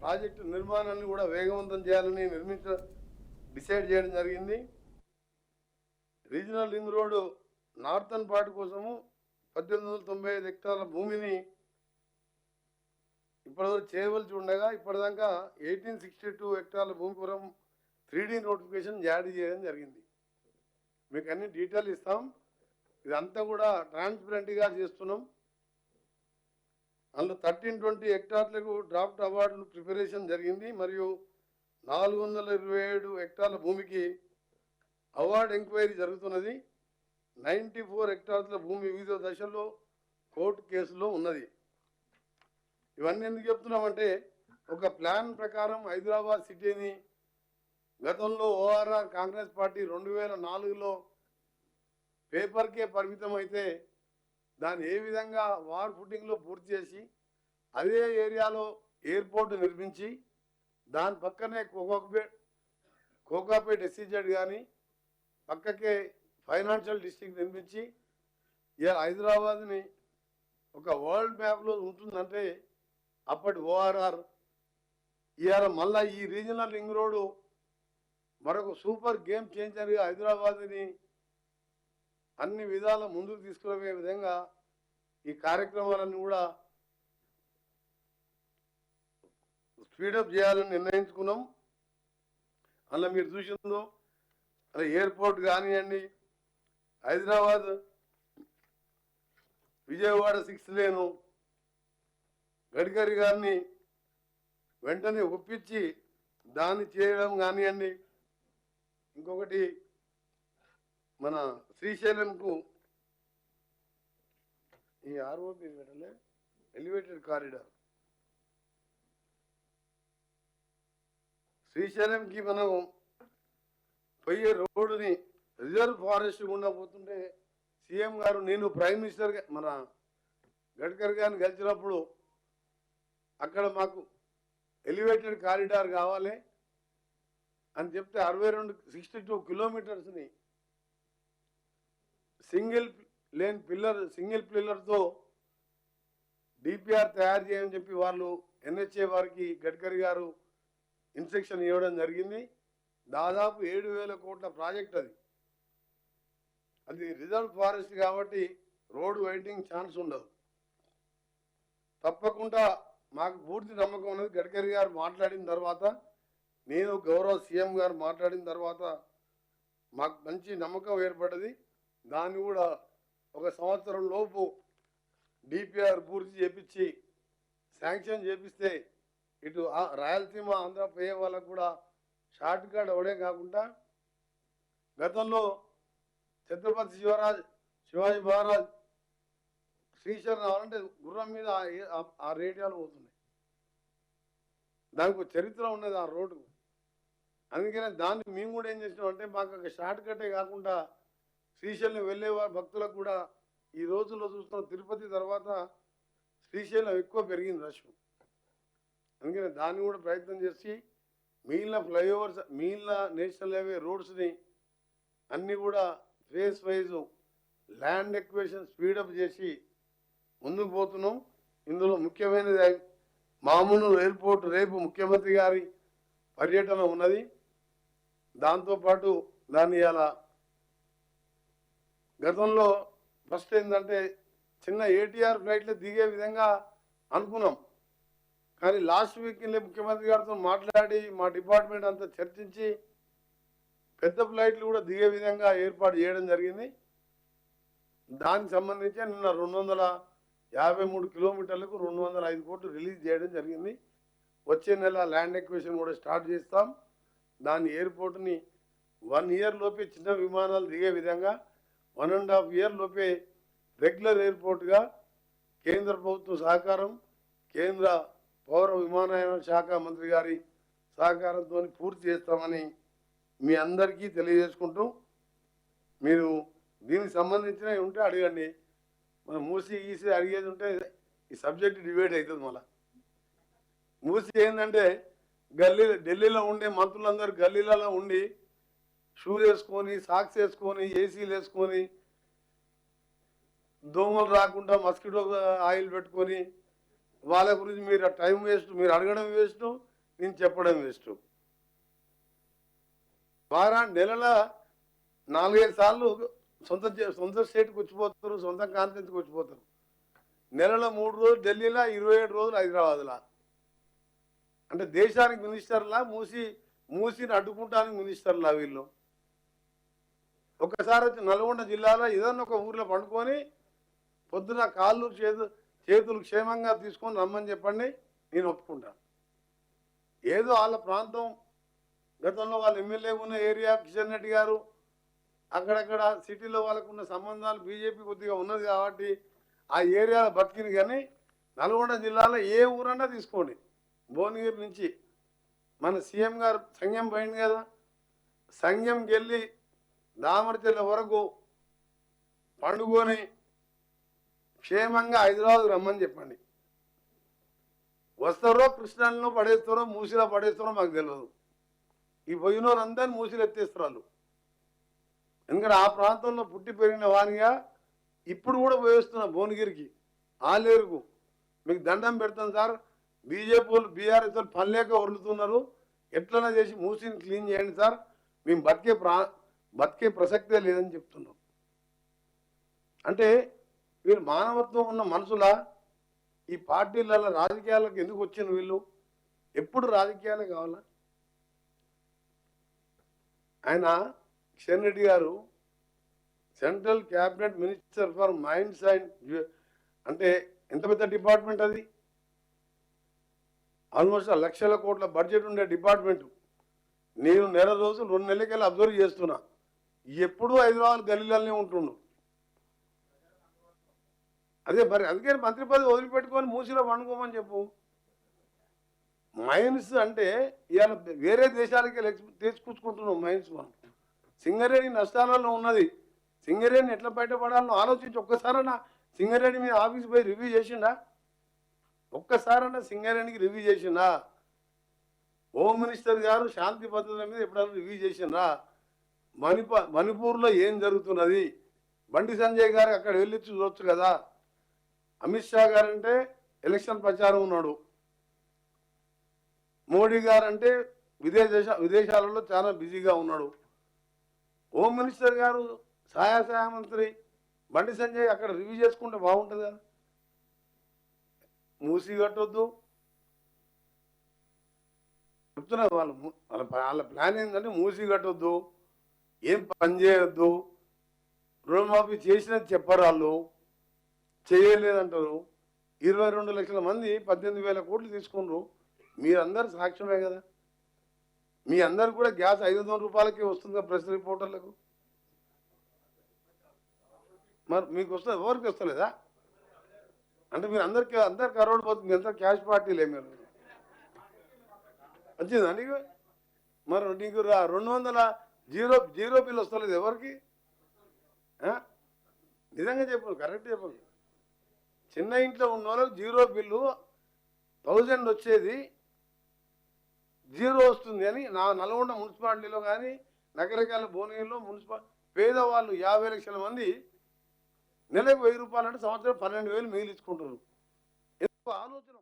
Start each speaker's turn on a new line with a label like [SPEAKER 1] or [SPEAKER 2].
[SPEAKER 1] Project నిర్మాణాన్ని కూడా వేగవంతం చేయాలని నిర్మించ డిసైడ్ చేయడం జరిగింది. Regional ring road northern part కోసము పద్దెనిమిది వందల తొంభై ఐదు హెక్టార్ల భూమిని ఇప్పటివరకు చేయవలసి ఉండగా ఇప్పటిదాకా ఎయిటీన్ సిక్స్టీ టూ హెక్టార్ల భూమి పురం త్రీడీ నోటిఫికేషన్ జారీ చేయడం జరిగింది. మీకు అన్ని డీటెయిల్ ఇస్తాం. ఇదంతా కూడా ట్రాన్స్పరెంట్గా చేస్తున్నాం. అందులో థర్టీన్ ట్వంటీ హెక్టార్లకు డ్రాఫ్ట్ అవార్డులు ప్రిపరేషన్ జరిగింది. మరియు నాలుగు వందల ఇరవై ఏడు హెక్టార్ల భూమికి అవార్డు ఎంక్వైరీ జరుగుతున్నది. నైంటీ ఫోర్ హెక్టార్ల భూమి వివిధ దశల్లో కోర్టు కేసులో ఉన్నది. ఇవన్నీ ఎందుకు చెప్తున్నామంటే ఒక ప్లాన్ ప్రకారం హైదరాబాద్ సిటీని గతంలో ఓఆర్ఆర్ కాంగ్రెస్ పార్టీ రెండు వేల నాలుగులో పేపర్కే పరిమితం అయితే దాన్ని ఏ విధంగా వార్ ఫుటింగ్లో పూర్తి చేసి అదే ఏరియాలో ఎయిర్పోర్ట్ నిర్మించి దాని పక్కనే కోకాపేట్ కోకాపేట్ ఎస్సీజెడ్ కానీ పక్కకే ఫైనాన్షియల్ డిస్ట్రిక్ట్ నిర్మించి ఇలా హైదరాబాద్ని ఒక వరల్డ్ మ్యాప్లో ఉంటుందంటే అప్పటి ఓఆర్ఆర్ ఇవాళ మళ్ళా ఈ రీజనల్ రింగ్ రోడ్డు మరొక సూపర్ గేమ్ చేంజర్గా హైదరాబాద్ని అన్ని విధాల ముందుకు తీసుకునే విధంగా ఈ కార్యక్రమాలన్నీ కూడా స్పీడప్ చేయాలని నిర్ణయించుకున్నాం. అలా మీరు చూసిందో అలా ఎయిర్పోర్ట్ కానివ్వండి హైదరాబాద్ విజయవాడ సిక్స్ లేను గడ్కరీ గారిని వెంటనే ఒప్పించి దాన్ని చేయడం కానివ్వండి. ఇంకొకటి మన శ్రీశైలంకు ఈ ఆర్ఓపి ఎలివేటెడ్ కారిడార్. శ్రీశైలంకి మనం పోయే రోడ్డుని రిజర్వ్ ఫారెస్ట్ గుండా పోతుంటే సీఎం గారు నేను ప్రైమ్ మినిస్టర్గా మన గడ్కరీ గారిని కలిసినప్పుడు అక్కడ మాకు ఎలివేటెడ్ కారిడార్ కావాలి అని చెప్తే అరవై రెండు సిక్స్టీ టూ కిలోమీటర్స్ని సింగిల్ లేన్ పిల్లర్ సింగిల్ పిల్లర్తో డిపిఆర్ తయారు చేయని చెప్పి వాళ్ళు ఎన్హెచ్ఏ వారికి గడ్కరీ గారు ఇన్స్ట్రక్షన్ ఇవ్వడం జరిగింది. దాదాపు ఏడు వేల కోట్ల ప్రాజెక్ట్ అది. అది రిజర్వ్ ఫారెస్ట్ కాబట్టి రోడ్ వెయిటింగ్ ఛాన్స్ ఉండదు. తప్పకుండా మాకు పూర్తి నమ్మకం ఉన్నది. గడ్కరీ గారు మాట్లాడిన తర్వాత నేను గౌరవ సీఎం గారు మాట్లాడిన తర్వాత మాకు మంచి నమ్మకం ఏర్పడ్డది దాన్ని కూడా ఒక సంవత్సరం లోపు డిపిఆర్ పూర్తి చేపించి శాంక్షన్ చేపిస్తే ఇటు ఆ- రాయలసీమ ఆంధ్ర పోయే వాళ్ళకు కూడా షార్ట్ కట్ అవడే కాకుండా గతంలో ఛత్రపతి శివరాజ్ శివాజీ మహారాజ్ శ్రీశైలం రావాలంటే గుర్రం మీద ఆ రేడియాలు పోతున్నాయి. దానికి చరిత్ర ఉన్నది ఆ రోడ్డు. అందుకనే దానికి మేము కూడా ఏం చేసినాం అంటే మాకు ఒక షార్ట్ కట్టే కాకుండా శ్రీశైలం వెళ్ళే భక్తులకు కూడా ఈ రోజుల్లో చూస్తున్న తిరుపతి తర్వాత శ్రీశైలం ఎక్కువ పెరిగింది రష్ అందుకని దాన్ని కూడా ప్రయత్నం చేసి మిగిలిన ఫ్లైఓవర్స్ మిగిలిన నేషనల్ హైవే రోడ్స్ని అన్నీ కూడా phase wise land acquisition speed up చేసి ముందుకు పోతున్నాం. ఇందులో ముఖ్యమైనది మామూలు ఎయిర్పోర్ట్ రేపు ముఖ్యమంత్రి గారి పర్యటన ఉన్నది. దాంతోపాటు దాన్ని ఇలా గతంలో ఫస్ట్ ఏంటంటే చిన్న ఏటీఆర్ ఫ్లైట్లు దిగే విధంగా అనుకున్నాం. కానీ లాస్ట్ వీక్లే ముఖ్యమంత్రి గారితో మాట్లాడి మా డిపార్ట్మెంట్ అంతా చర్చించి పెద్ద ఫ్లైట్లు కూడా దిగే విధంగా ఏర్పాటు చేయడం జరిగింది. దానికి సంబంధించి నిన్న రెండు వందల యాభై మూడు కిలోమీటర్లకు రెండు వందల ఐదు కోట్లు రిలీజ్ చేయడం జరిగింది. వచ్చే నెల ల్యాండ్ ఎక్వేషన్ కూడా స్టార్ట్ చేస్తాం. దాని ఎయిర్పోర్ట్ని వన్ ఇయర్ లోపే చిన్న విమానాలు దిగే విధంగా వన్ అండ్ హాఫ్ ఇయర్ లోపే రెగ్యులర్ ఎయిర్పోర్ట్గా కేంద్ర ప్రభుత్వం సహకారం కేంద్ర పౌర విమానయాన శాఖ మంత్రి గారి సహకారంతో పూర్తి చేస్తామని మీ అందరికీ తెలియజేసుకుంటూ మీరు దీనికి సంబంధించినవి ఉంటే అడగండి. మనం మూసి గీసి అడిగేది ఉంటే ఈ సబ్జెక్ట్ డిబేట్ అవుతుంది మళ్ళా. మూసి ఏంటంటే గల్లీ ఢిల్లీలో ఉండే మంత్రులందరూ గల్లీలలో ఉండి షూ వేసుకొని సాక్స్ వేసుకొని ఏసీలు వేసుకొని దోమలు రాకుండా మస్కిటో ఆయిల్ పెట్టుకొని వాళ్ళ గురించి మీరు టైం వేస్ట్ మీరు అడగడం వేస్ట్ నేను చెప్పడం వేస్ట్. వారా నెలల నాలుగైదు సార్లు సొంత సొంత స్టేట్కి వచ్చిపోతారు సొంత కాన్ఫరెన్స్కి వచ్చిపోతారు. నెలలో మూడు రోజులు ఢిల్లీలో ఇరవై ఏడు రోజులు హైదరాబాద్లా. అంటే దేశానికి మినిస్టర్లా మూసి మూసిని అడ్డుకుంటానికి మినిస్టర్లా వీళ్ళు. ఒక్కసారి వచ్చి నల్గొండ జిల్లాలో ఏదన్నా ఒక ఊర్లో పండుకొని పొద్దున కాళ్ళు చేతు చేతులు క్షేమంగా తీసుకొని రమ్మని చెప్పండి నేను ఒప్పుకుంటాను. ఏదో వాళ్ళ ప్రాంతం గతంలో వాళ్ళ ఎమ్మెల్యే ఉన్న ఏరియా కిషన్ రెడ్డి గారు అక్కడక్కడ సిటీలో వాళ్ళకు ఉన్న సంబంధాలు బీజేపీ కొద్దిగా ఉన్నది కాబట్టి ఆ ఏరియాలో బతికింది కానీ నల్గొండ జిల్లాలో ఏ ఊరన్నా తీసుకోండి. భువనగిరి నుంచి మన సీఎం గారు సంఘం పోయింది కదా సంఘంకి వెళ్ళి దామరచెల్ల వరకు పండుకొని క్షేమంగా హైదరాబాద్ రమ్మని చెప్పండి. వస్తారో కృష్ణాలో పడేస్తారో మూసిలో పడేస్తారో మాకు తెలియదు ఈ పోయిన వాళ్ళందరినీ మూసిలు ఎత్తేస్తారు వాళ్ళు. ఎందుకంటే ఆ ప్రాంతంలో పుట్టి పెరిగిన వానిగా ఇప్పుడు కూడా పోయేస్తున్నా భువనగిరికి ఆలేరుకు మీకు దండం పెడతాను సార్. బీజేపీ వాళ్ళు బీఆర్ఎస్ వాళ్ళు పనిలేక వరులుతున్నారు ఎట్లనే చేసి మూసిని క్లీన్ చేయండి సార్. మేము బతికే ప్రా బతికే ప్రసక్తే లేదని చెప్తున్నాం. అంటే వీళ్ళు మానవత్వం ఉన్న మనసుల ఈ పార్టీలలో రాజకీయాలకు ఎందుకు వచ్చిన వీళ్ళు? ఎప్పుడు రాజకీయాలే కావాలా? ఆయన Kishan Reddy garu central cabinet minister for mines and అంటే ఎంత పెద్ద డిపార్ట్మెంట్ అది? ఆల్మోస్ట్ లక్షల కోట్ల బడ్జెట్ ఉండే డిపార్ట్మెంట్. నేను నెల రోజులు రెండు నెలలకెళ్ళి అబ్జర్వ్ చేస్తున్నా. ఎప్పుడూ హైదరాబాద్ గల్లీలనే ఉంటుండు. అదే మరి అందుకే మంత్రి పదవి వదిలిపెట్టుకొని మూసిలో పండుకోమని చెప్పు. మైన్స్ అంటే ఇవాళ వేరే దేశాలకి తీసుకొచ్చుకుంటున్నాం మైన్స్ మనం. సింగరేణి నష్టాలలో ఉన్నది. సింగరేణి ఎట్లా బయటపడాలని ఆలోచించి ఒక్కసారన్నా సింగరేణి మీద ఆఫీస్ పోయి రివ్యూ చేసిండా? ఒక్కసారన్నా సింగరేణికి రివ్యూ చేసిండా? హోమ్ మినిస్టర్ గారు శాంతి భద్రతల మీద ఎప్పుడైనా రివ్యూ చేసిండ్రా? మణిప మణిపూర్లో ఏం జరుగుతున్నది? బండి సంజయ్ గారు అక్కడ వెళ్ళి చూడొచ్చు కదా? అమిత్ షా గారంటే ఎలక్షన్ ప్రచారం ఉన్నాడు. మోడీ గారంటే విదేశ విదేశాలలో చాలా బిజీగా ఉన్నాడు. హోమ్ మినిస్టర్ గారు సహాయ సహాయ మంత్రి బండి సంజయ్ అక్కడ రివ్యూ చేసుకుంటే బాగుంటుంది కదా. మూసి కట్టొద్దు. చెప్తున్నారు వాళ్ళు వాళ్ళ వాళ్ళ ప్లాన్ ఏంటంటే మూసి కట్టొద్దు. ఏం పని చేయొద్దు. రుణమాఫీ చేసినది చెప్పరు వాళ్ళు చేయలేదంటారు. ఇరవై రెండు లక్షల మంది పద్దెనిమిది వేల కోట్లు తీసుకున్నారు. మీరందరు సాక్ష్యమే కదా. మీ అందరు కూడా గ్యాస్ ఐదు వందల రూపాయలకే వస్తుంది ప్రెస్ రిపోర్టర్లకు. మరి మీకు వస్తుంది? ఎవరికి వస్తలేదా? అంటే మీరు అందరికి అందరు కరోడ్ పోతుంది. మీ అందరు క్యాష్ పార్టీలే మీరు. వచ్చిందా నీకు? మరి నీకు రెండు వందల జీరో జీరో బిల్ వస్తలేదు ఎవరికి? నిజంగా చెప్పు కరెక్ట్ చెప్పండి చిన్న ఇంట్లో ఉన్న వాళ్ళకి జీరో బిల్లు థౌజండ్ వచ్చేది జీరో వస్తుంది అని నా నల్గొండ మున్సిపాలిటీలో కానీ నగరకాల భువనగిరిలో మున్సిపల్ పేదవాళ్ళు యాభై లక్షల మంది నెలకు వెయ్యి రూపాయలు అంటే సంవత్సరం పన్నెండు వేలు మిగిలించుకుంటారు ఎందుకు ఆలోచన